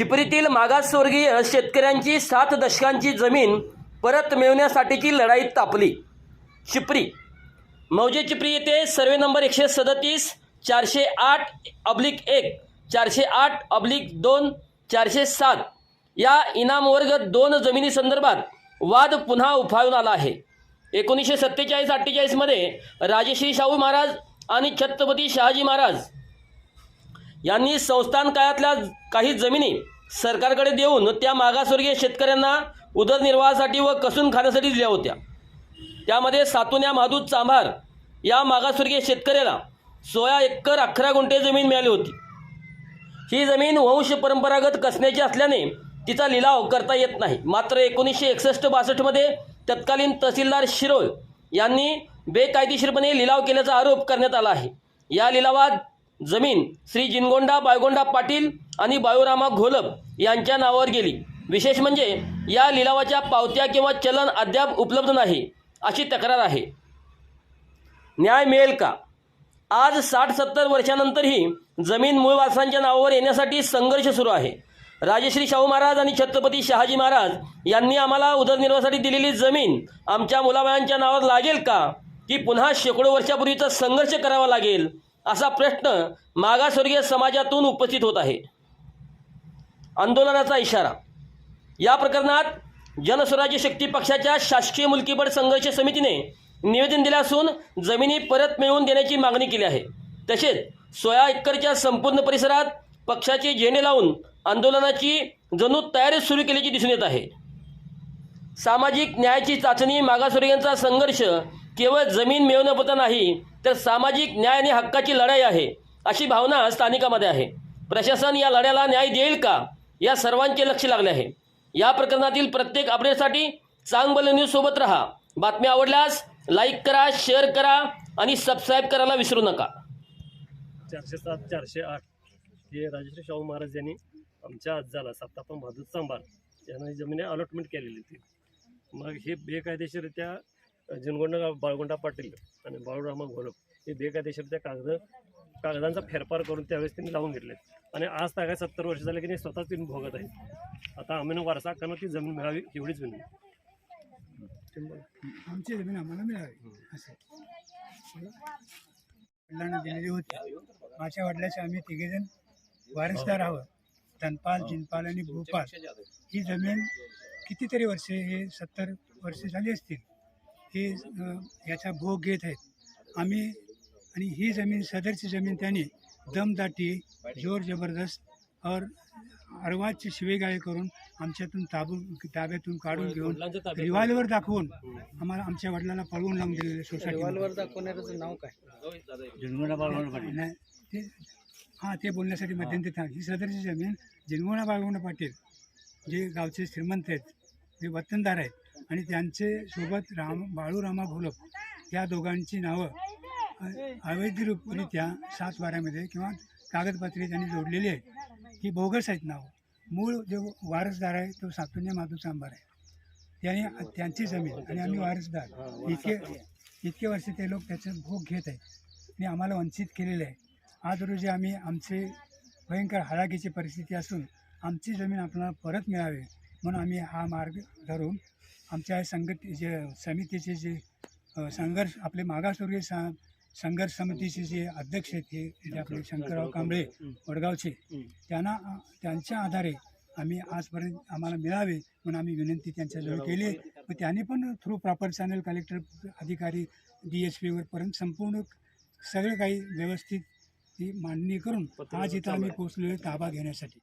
चिपरीतील मागासवर्गीय शेतकऱ्यांची सात दशकांची जमीन परत मिळवण्यासाठीची लढाई तापली. चिपरी. मौजे चिपरी येथे सर्वे नंबर एकशे सदतीस चारशे आठ अब्लिक एक चारशे आठ अब्लिक दोन चारशे सात या इनाम वर्ग दोन जमिनीसंदर्भात वाद पुन्हा उफाळून आला आहे. एकोणीसशे सत्तेचाळीस अठ्ठेचाळीसमध्ये राजश्री शाहू महाराज आणि छत्रपती शहाजी महाराज यांनी संस्थान काळातल्या काही जमिनी सरकारकडे देऊन त्या मागासवर्गीय शेतकऱ्यांना उदरनिर्वाहासाठी व कसून खाण्यासाठी दिल्या होत्या. त्यामध्ये सातुन्या महादूत चांभार या मागासवर्गीय शेतकऱ्याला सोळा एकर अकरा गुंठे जमीन मिळाली होती. ही जमीन वंश परंपरागत कसण्याची असल्याने तिचा लिलाव करता येत नाही. मात्र एकोणीसशे एकसष्ट बासष्टमध्ये तत्कालीन तहसीलदार शिरोळ यांनी बेकायदेशीरपणे लिलाव केल्याचा आरोप करण्यात आला आहे. या लिलावात जमीन श्री जिनगोंडा बायगोंडा पाटील आणि बायोरामा घोलप यांच्या नावावर गेली. विशेष म्हणजे या लिलावाच्या पावत्या किंवा चलन अद्याप उपलब्ध नाही अशी तक्रार आहे. न्याय मिळेल का? आज साठ सत्तर वर्षानंतरही जमीन मूळ वारसांच्या नावावर येण्यासाठी संघर्ष सुरू आहे. राजश्री शाहू महाराज आणि छत्रपती शहाजी महाराज यांनी आम्हाला उदरनिर्वाहासाठी दिलेली जमीन आमच्या मुलाबायांच्या नावावर लागेल का? की पुन्हा शेकडो वर्षापूर्वीचा संघर्ष करावा लागेल? असा प्रश्न मागासवर्गीय समाजातून उपस्थित होत आहे. आंदोलनाचा इशारा. या प्रकरणात जनस्वराज्य शक्ती पक्षाच्या शासकीय मुलकीबळ संघर्ष समितीने निवेदन दिले असून जमिनी परत मिळवून देण्याची मागणी केली आहे. तसेच सोळा एकरच्या संपूर्ण परिसरात पक्षाचे झेंडे लावून आंदोलनाची जणू तयारी सुरू केल्याची दिसून येत आहे. सामाजिक न्यायाची चाचणी मागासवर्गीयांचा संघर्ष केवळ जमीन मिळवण्यापुरता नाही तर सामाजिक न्याय आणि हक्काची लढाई आहे अशी भावना स्थानिकामध्ये आहे. प्रशासन या लढ्याला न्याय देईल का या सर्वांचे लक्ष लागले आहे. या प्रकरणातील प्रत्येक अपडेटसाठी चांगबल न्यूज सोबत राहा. बातम्या आवडल्यास लाईक करा शेअर करा आणि सबस्क्राईब करायला विसरू नका. चारशे सात चारशे आठ. हे राजश्री शाहू महाराज यांनी आमच्या आजाला सत्तापन बहादूर चांभार यांना जमिनी अलॉटमेंट केलेली होती. मग हे बेकायदेशीरित्या जिनगोंडा बाळगोंडा पाटील आणि बाळूरामा घोलप हे बेकायदेशीरच्या कागद कागदांचा फेरफार करून त्यावेळेस त्यांनी लावून घेतले आणि आज तागाय सत्तर वर्ष झाले की नाही स्वतःच त्यांनी भोगत आहेत आता आम्ही वारसा हक्कानं ती जमीन मिळावी एवढीच विनंती. आमची जमीन आम्हाला मिळावी वडिलांना दिलेली होती. माझ्या वडिलाचे आम्ही तिघेजण वारसदार आहोत. धनपाल जिनपाल आणि भूपाल. ही जमीन कितीतरी वर्षे हे सत्तर वर्षे झाली असतील. हे याचा भोग घेत आहेत. आम्ही आणि ही जमीन सदरची जमीन त्यांनी दमदाटी जोर जबरदस्त और अर्वाजची शिवेगाळे करून आमच्यातून ताबू ताब्यातून काढून घेऊन रिव्हॉल्वर दाखवून आम्हाला आमच्या वडिलांना पळवून लावून दिलेलं सोसायटी दाखवणाऱ्याचं नाव काय? नाही ते हां ते बोलण्यासाठी मध्यंतरी थांब. ही सदरची जमीन जिनगोणा बाळगोंडा पाटील जे गावचे श्रीमंत आहेत जे वतनदार आहेत आणि त्यांचे सोबत राम बाळूरामा घोलप या दोघांची नावं अवैधरूपरित्या सात वाऱ्यामध्ये किंवा कागदपत्रे त्यांनी जोडलेली आहेत. ही बोगस आहेत नावं. मूळ जो वारसदार आहे तो सातुन्य माधू चांभार आहे. त्याने त्यांची जमीन आणि आम्ही वारसदार. इतके इतके वर्ष ते लोक त्याचं भोग घेत आहेत. आणि आम्हाला वंचित केलेलं आहे. आज रोजी आम्ही आमचे भयंकर हालाकीची परिस्थिती असून आमची जमीन आपल्याला परत मिळावी. म्हणून आम्ही हा मार्ग धरून आमच्या संघट जे समितीचे जे संघर्ष आपले मागासवर्गीय सा संघर्ष समितीचे जे अध्यक्ष आहेत हे जे आपले शंकरराव कांबळे. वडगावचे त्यांना त्यांच्या आधारे आम्ही आजपर्यंत आम्हाला मिळावे म्हणून आम्ही विनंती त्यांच्याजवळ केली. व त्यांनी पण थ्रू प्रॉपर चॅनल कलेक्टर अधिकारी डी एस पीवरपर्यंत संपूर्ण सगळं काही व्यवस्थित ती मांडणी करून आज इथं आम्ही पोचलेलो ताबा घेण्यासाठी.